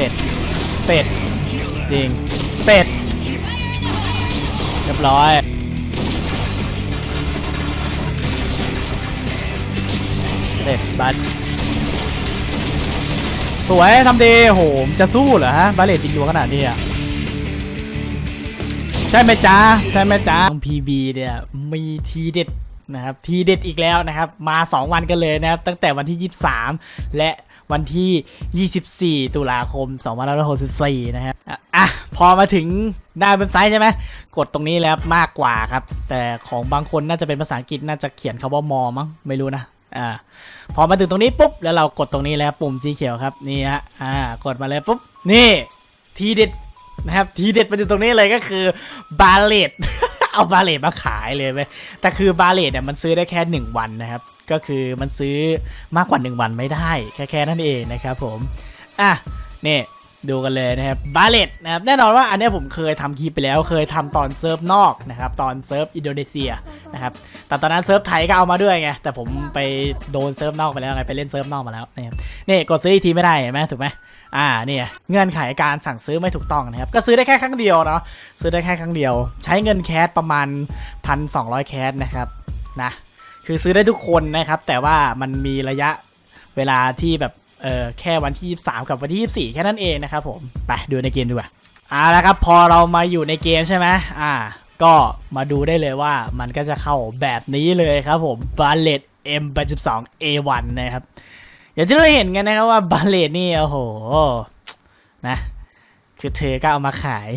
ร็จ เสร็จ จริง เสร็จ เรียบร้อยเสร็จบัตสวยทำดีโหมจะสู้เหรอฮะ บาเลตจริงดูขนาดนี้อะใช่ไหมจ๊ะใช่ไหมจ๊ะพีบีเนี่ยมีทีเด็ดนะครับทีเด็ดอีกแล้วนะครับ มา 2 วันกันเลยนะครับ ตั้งแต่วันที่ 23 และ วันที่ 24 ตุลาคม 2564 นะครับอะอะ พอมาถึงหน้าเว็บไซต์ใช่ไหม กดตรงนี้แล้วมากกว่าครับ แต่ของบางคนน่าจะเป็นภาษาอังกฤษน่าจะเขียนคำว่ามอมั้ง ไม่รู้นะอ่าพอมาถึงตรงนี้ปุ๊บ แล้วเรากดตรงนี้แล้วปุ่มสีเขียวครับ นี่ฮะอ่ากดมาเลยปุ๊บ นี่ ทีเด็ดนะครับ ทีเด็ดมันอยู่ตรงนี้เลยก็คือบาเลต เอาบาเลตมาขายเลยไปแต่คือบาเลตเนี่ยมันซื้อได้แค่ 1 วันนะครับ ก็คือมันซื้อมากกว่า 1 วันไม่ได้แค่แค่นั้นเองนะครับผม อะนี่ดูกันเลยนะครับบาเลตนะครับแน่นอนว่าอันนี้ผมเคยทำคลิปไปแล้ว เคยทำตอนเซิร์ฟนอกนะครับตอนเซิร์ฟอินโดนีเซียนะครับแต่ตอนนั้นเซิร์ฟไทยก็เอามาด้วยไงแต่ผมไปโดนเซิร์ฟนอกไปแล้วไงไปเล่นเซิร์ฟนอกมาแล้วนะครับนี่กดซื้ออีกทีไม่ได้เห็นไหมถูกไหม อ่าเนี่ยเงื่อนไขการสั่งซื้อไม่ถูกต้องนะครับก็ซื้อได้แค่ครั้งเดียวเนาะซื้อได้แค่ครั้งเดียว ใช้เงินแคสประมาณ 1,200 แคสนะครับนะคือซื้อได้ทุกคนนะครับ แต่ว่ามันมีระยะเวลาที่แบบเออแค่วันที่ 23 กับวันที่ 24 แค่นั้นเองนะครับผมไปดูในเกมดีกว่าอ่าแล้วครับพอเรามาอยู่ในเกมใช่ไหมอ่า ก็มาดูได้เลยว่ามันก็จะเข้าแบบนี้เลยครับผม b a l l e t M82 A1 นะครับ อย่างที่เราเห็นกันนะครับว่าบาเลตนี่โอ้โหนะ คือเธอก็เอามาขาย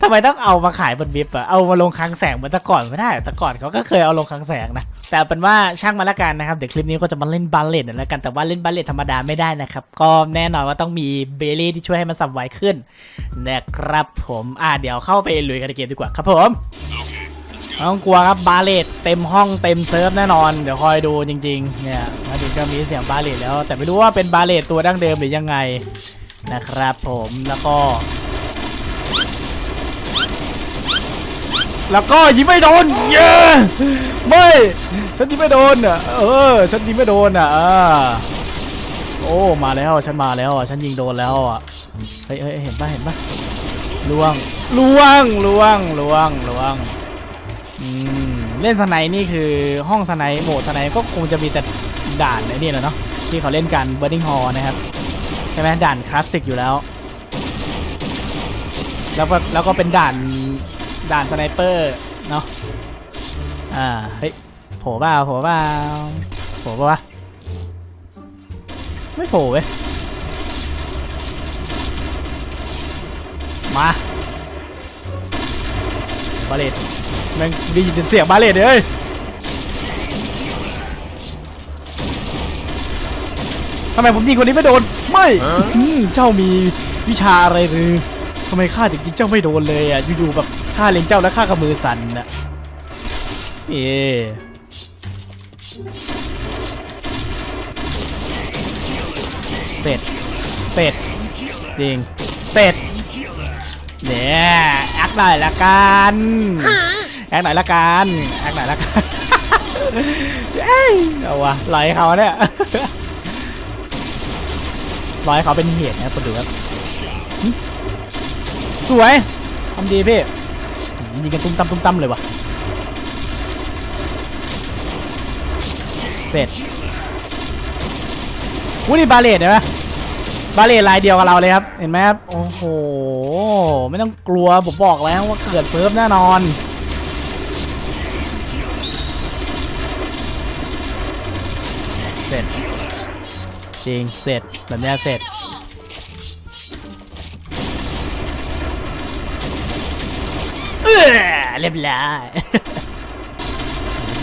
ทำไมต้องเอามาขายบนวิบอะเอามาลงคลังแสงเหมือนแต่ก่อนไม่ได้แต่ก่อนเขาก็เคยเอาลงคลังแสงนะแต่เป็นว่าช่างมาละกันนะครับเดี๋ยวคลิปนี้ก็จะมาเล่นบาเลตแล้วกันแต่ว่าเล่นบาเลตธรรมดาไม่ได้นะครับ ก็แน่นอนว่าต้องมีเบลลี่ที่ช่วยให้มันสับไวขึ้นนะครับผมอ่าเดี๋ยวเข้าไปลุยกันเกมดีกว่าครับผมไม่ ต้องกลัวครับบาเลตเต็มห้องเต็มเซิร์ฟแน่นอน เดี๋ยวคอยดูจริง ๆ เนี่ยมาถึงก็มีเสียงบาเลตแล้ว แต่ไม่รู้ว่าเป็นบาเลตตัวดั้งเดิมหรือยังไงนะครับผมแล้วก็ แล้วก็ยิงไม่โดน เย้ไม่ฉันยิงไม่โดนอะเออฉันยิงไม่โดนอะโอ้มาแล้วฉันมาแล้วอะฉันยิงโดนแล้วอะเฮ้ยเห็นปะเห็นปะล่วงล่วงล่วงล่วงล่วง เล่นสไนนี่คือห้องสไนโหมดสไนก็คงจะมีแต่ด่านไอ้นี่แหละเนาะที่เขาเล่นกันเบ r ร์ i ิงฮอลนะครับใช่ไหมด่านคลาสสิกอยู่แล้ว แล้วก็แล้วก็เป็นด่านด่านสไนเปอร์เนาะอ่าเฮ้ยโผล่เปล่าโผล่เปล่าโผล่ปะวะไม่โผล่เว้ยมาบาเลต แม่งได้ยินเสียงบาเลตเลยทำไมผมยิงคนนี้ไม่โดน ไม่อื้อหือเจ้ามีวิชาอะไรหรือทำไมข้าถึงยิงเจ้าไม่โดนเลยอะอยู่ๆแบบข้าเล็งเจ้าแล้วข้ากับมือสั่นอะเอ๊เสร็จ เสร็จจริง เสร็จเนี่ยแอคหน่อยละกัน แอคไหนละกันแอคไหนละกันเอาวะลอยเขาเนี่ยลอยเขาเป็นเหตุนะคนดูครับสวยทำดีพี่ยิงกันตุ้มตั้มตุ้มตั้มเลยวะเสร็จวุ้นี่บาเลตเห็นไหมบาเลตลายเดียวกับเราเลยครับ เห็นไหมครับ โอ้โห ไม่ต้องกลัวผมบอกแล้วว่าเกิดเฟิร์ฟแน่นอน เสร็จ จริง เสร็จ แบบนี้เสร็จ เออเรียบร้อย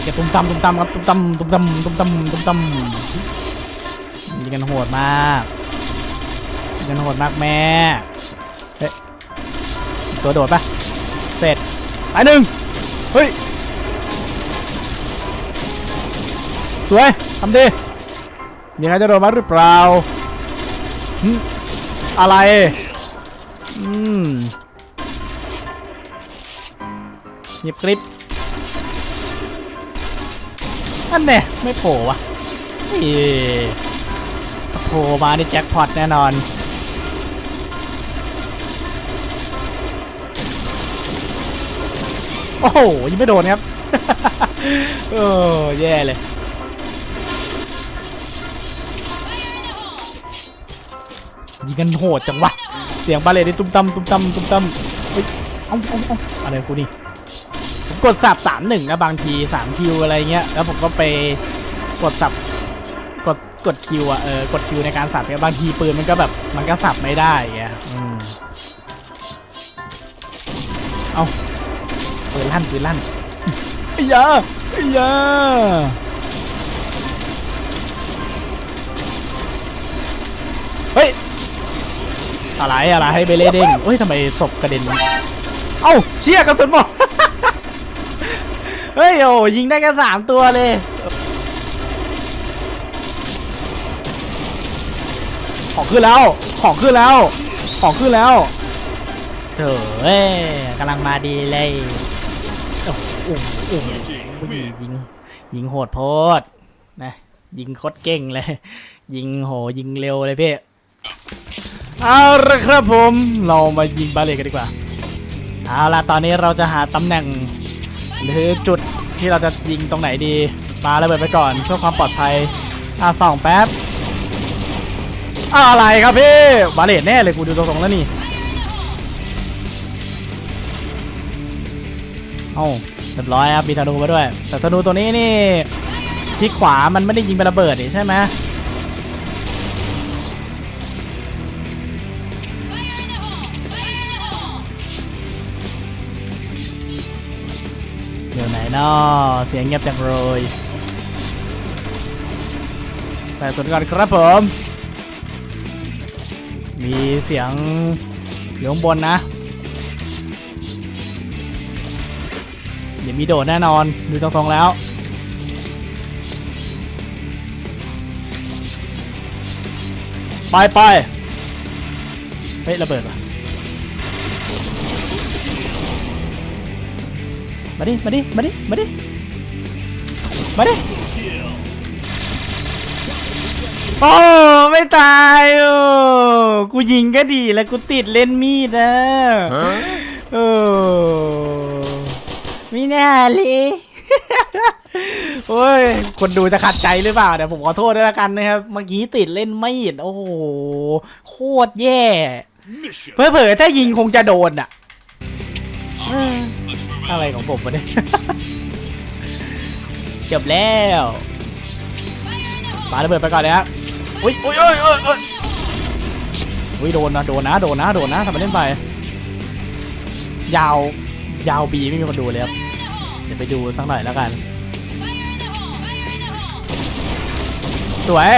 กตุ้มตำตุ้มตำครับตุ้มตำตุ้มตำตุ้มตำตุ้มตำยิงกันโหดมากยิงกันโหดมากแม่เฮ้ยตัวโดดปะเสร็จตายหนึ่งเฮ้ยสวยทำดี ยังไงจะโดนมัดหรือเปล่าอะไร อืมหยิบคลิปอันเน่ไม่โผล่วะโผล่มาในแจ็คพอตแน่นอนโอ้โหยังไม่โดนครับ เออแย่เลย ยิงกันโหดจังวะ เสียงบาเลตนี่ตุ้มตั้มตุ้มตั้มตุ้มตั้มเฮ้ยเอ้าเอ้าเอ้าอะไรกูนี่ผมกดสับสามหนึ่งนะบางทีสามคิวอะไรเงี้ย แล้วผมก็ไปกดสับกดกดคิวอะเออกดคิวในการสับเนี่ยบางทีปืนมันก็แบบมันก็สับไม่ได้ไงอืมเอาปืนลั่นปืนลั่นไอ้ยาไอ้ยาเฮ้ย อะไรอะไรให้เบเล่เด้งเฮ้ยทำไมศพกระเด็น เอ้าเชี่ยกระสุนหมด เฮ้ยโอ้ยิงได้แค่สามตัวเลยของขึ้นแล้ว ของขึ้นแล้ว ของขึ้นแล้วเถอะเอ้ยกำลังมาดีเลยอ้โหโอ้โหโอ้โหยิงยิงโหดโพดนะยิงโคตรเก่งเลย ยิงโหยิงเร็วเลยพี่ เอาละครับผมเรามายิงบาเลกันดีกว่าเอาล่ะตอนนี้เราจะหาตำแหน่ง หรือจุดที่เราจะยิงตรงไหนดีปาระเบิดไปก่อนเพื่อความปลอดภัยอะส่องแป๊บอะไรครับพี่บาเลตแน่เลยกูดูตรงๆแล้วนี่เอ้าเรียบร้อยครับมีธนูมาด้วย แต่ธนูตัวนี้นี่ที่ขวามันไม่ได้ยิงเป็นระเบิดนี่ใช่ไหม นเนาะเสียงเงียบจังเลยแต่สุดก่อนครับผม มีเสียงอยู่ข้างบนนะเดี๋ยวมีโดดแน่นอน ดูตรงๆแล้วไปไปเฮ้ยระเบิดว่ะ มาดิ มาดิ มาดิ มาดิ มาดิ โอ้ไม่ตายโอ้กูยิงก็ดีแล้วกูติดเล่นมีดนะโอ้ไม่น่าเลยโอ้ย คนดูจะขัดใจหรือเปล่าเดี๋ยวผมขอโทษด้วยละกันนะครับ เมื่อกี้ติดเล่นมีด โอ้โห โคตรแย่ Mission เผลอๆถ้ายิงคงจะโดนอะเอะไรของผมวะเนี่ยจบแล้วปาระเบิดไปก่อนเลยครับอุ้ยอุ้ยอุ้ยอุ้ยอุ้ยอุ้ยโดนนะโดนนะโดนนะโดนนะทำไมเล่นไป ยาวยาวบีไม่มีคนดูเลยครับเดี๋ยวไปดูสักหน่อยแล้วกัน สวย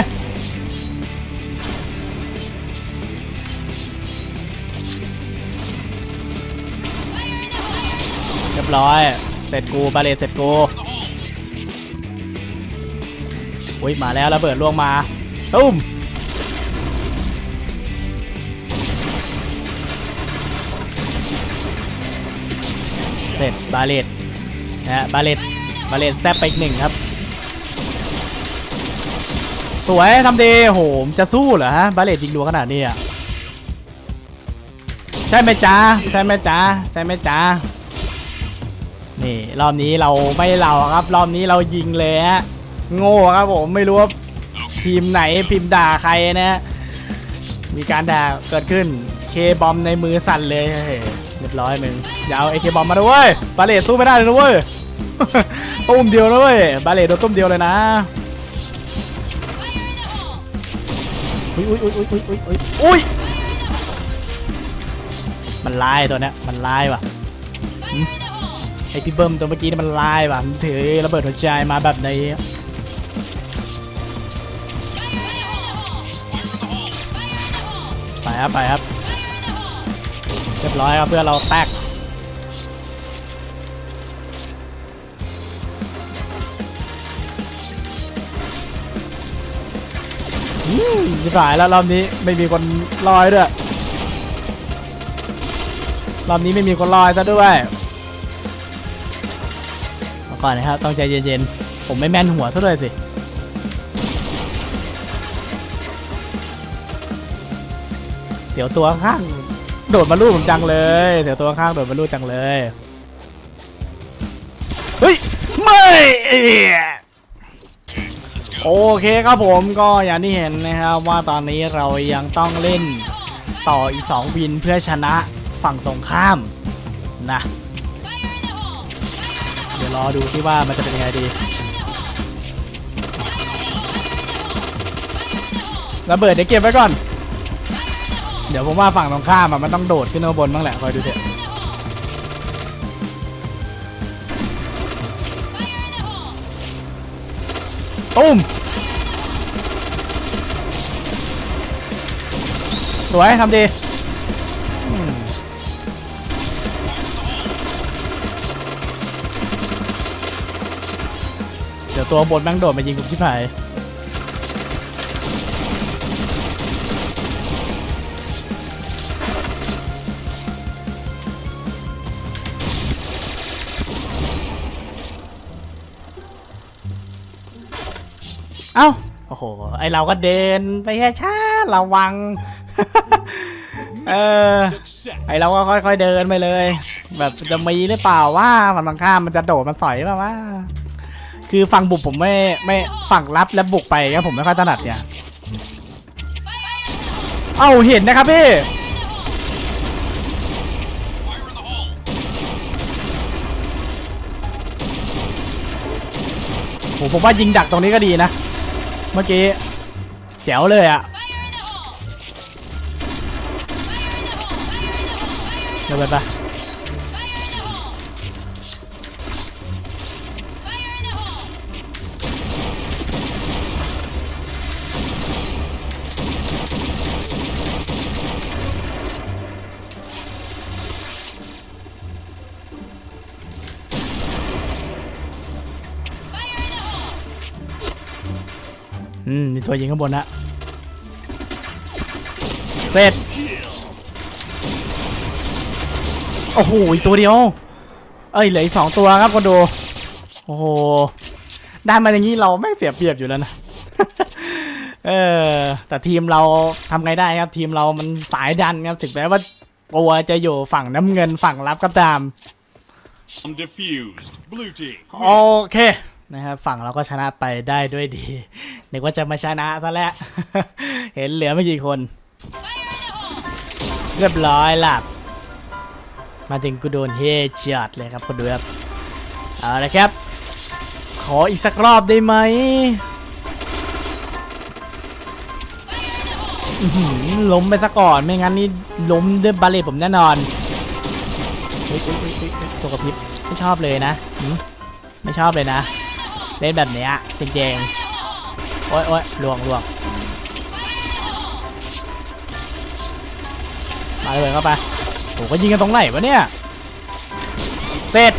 ร้อย เสร็จกูบาเลตเสร็จกูอุ้ยมาแล้วระเบิดล่วงมาตุ้มเสร็จบาเลตนะฮะบาเลตบาเลตแซบไปอีกหนึ่งครับ สวยทำดีโหมจะสู้เหรอฮะบาเลตยิงรัวขนาดนี้อะใช่ไหมจ๊ะใช่ไหมจ๊ะใช่ไหมจ๊ะ นี่รอบนี้เราไม่เราครับ รอบนี้เรายิงเลยฮะโง่ครับผมไม่รู้ว่าทีมไหนพิมพ์ด่าใครนะ มีการด่าเกิดขึ้นเคบอมในมือสั่นเลยเรียบร้อยหนึ่งอย่าเอาไอเคบอมมาด้วยบาเลตสู้ไม่ได้เลยนะเว้ยตุ้มเดียวนะเว้ยบาเลตโดนตุ้มเดียวเลยนะอุ้ยอุ้ยอุ้ยอุ้ยอุ้ยอุ้ยอุ้ยมันลายตัวเนี้ยมันลายว่ะ ไอพี่เบิ้มตัวเมื่อกี้นี่มันลายว่ะมันถือระเบิดหัวใจมาแบบไหนไปครับไปครับเรียบร้อยครับเพื่อเราแตกอืมจะหายแล้วรอบนี้ไม่มีคนลอยด้วยรอบนี้ไม่มีคนลอยซะด้วย ก่อนนะครับ ต้องใจเย็นๆ ผมไม่แม่นหัวซะด้วยสิเดี๋ยวตัวข้างโดดมาลูกผมจังเลยเดี๋ยวตัวข้างโดดมาลูกจังเลย เฮ้ย ไม่ โอเคครับผมก็อย่างที่เห็นนะครับว่าตอนนี้เรายังต้องเล่นต่ออีก 2 วินเพื่อชนะฝั่งตรงข้ามนะ เดี๋ยวรอดูที่ว่ามันจะเป็นยังไงดีระเบิดเดี๋ยวเก็บไว้ก่อน เดี๋ยวผมว่าฝั่งตรงข้ามมันต้องโดดขึ้นมาบนบ้างแหละคอยดูเถอะตุ้มสวยทำดี ตัวบนแม่งโดดมายิงผมที่ไหนเอ้า โอ้โห ไอเราก็เดินไปแค่ช้าระวัง เออ ไอเราก็ค่อยๆเดินไปเลย แบบจะมีหรือเปล่าว่าฝั่งตรงข้ามมันจะโดดมันสอยเปล่าว่า คือฝั่งบุกผมไม่ไม่ฝั่งรับและบุกไปก็ผมไม่ค่อยถนัดเนี่ย เอ้าเห็นนะครับพี่โหผมว่ายิงดักตรงนี้ก็ดีนะ เมื่อกี้แจ๋วเลยอะเดี๋ยวไปป อืม มีตัวยิงข้างบนนะเสร็จโอ้โหอีกตัวเดียว เอ้ยเหลืออีกสองตัวครับคนดู โอ้โห ได้มาอย่างนี้เราไม่เสียเปรียบอยู่แล้วนะ เออ แต่ทีมเราทำไงได้ครับ ทีมเรามันสายดันครับ ถึงแม้ว่าตัวจะอยู่ฝั่งน้ำเงินฝั่งรับก็ตาม I'm diffused. Blue team. โอเค นะครับฝั่งเราก็ชนะไปได้ด้วยดีนึกว่าจะมาชนะซะแล้ว เห็นเหลือไม่กี่คน เรียบร้อยหลับ มาถึงกูโดนเฮจัดเลยครับคนดูครับเอาละครับ ขออีกสักรอบได้ไหมล้มไปซะก่อนไม่งั้นนี่ล้มด้วยบาเลตผมแน่นอนเฮ้ยเฮ้ยเฮ้ยตัวกระพริบไม่ชอบเลยนะ ไม่ชอบเลยนะ เล่นแบบเนี้ยจริงๆโอ๊ยโอ๊ยลวงลวงมาเลยเข้าไปโอ้ก็ยิงกันตรงไหนวะเนี่ยเสร็จ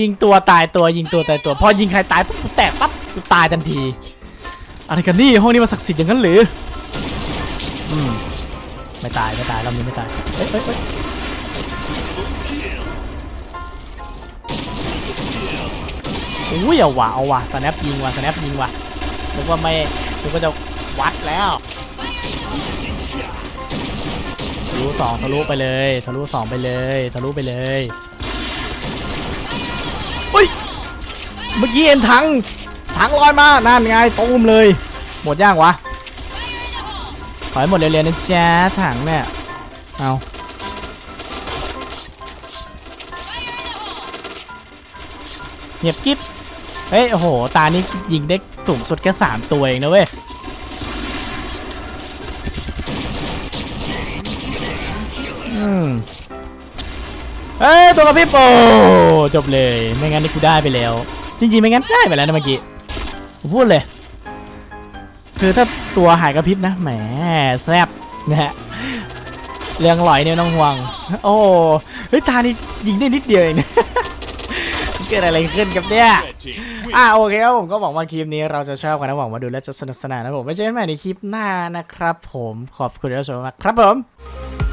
ยิงตัวตายตัวยิงตัวตายตัว พอยิงใครตายปุ๊บกูแตกปั๊บกูตายทันที อะไรกันนี่ห้องนี้มันศักดิ์สิทธิ์อย่างนั้นหรืออืมไม่ตายไม่ตายเรอบนี้ไม่ตายเอ้ยเอ้ย อุ้ยเอาว่ะเอาว่ะสแนปยิงว่ะสแนปยิงว่ะนึกว่าไม่นึกว่าจะวัดแล้วทะลุสองทะลุไปเลยทะลุสองไปเลยทะลุไปเลยอุ้ยเมื่อกี้เห็นถังถังลอยมานั่นไงตูมเลย หมดย่างวะขอให้หมดเร็วๆนะจ๊ะถังเนี่ยเอาเงียบกิ๊บ เฮ้ยโอ้โห ตานี้ยิงได้สูงสุดแค่สามตัวเองนะเว้ย อืมเอ้ย ตัวกระพริบโอ้จบเลย ไม่งั้นนี่กูได้ไปแล้ว จริงๆ ไม่งั้นได้ไปแล้วนะเมื่อกี้ผมพูดเลย คือถ้าตัวหายกระพริบนะ แหมแซบนะฮะเรื่องลอยเนี่ยน้องห่วง โอ้เฮ้ยตานี่ยิงได้นิดเดียวเองเกิดอะไรขึ้นกับเนี่ย อะโอเคครับผมก็หวังว่าคลิปนี้เราจะชอบกันนะหวังว่าดูแล้วจะสนุกสนานนะผมไว้เจอกันใหม่ในคลิปหน้านะครับผมขอบคุณที่รับชมมากครับผม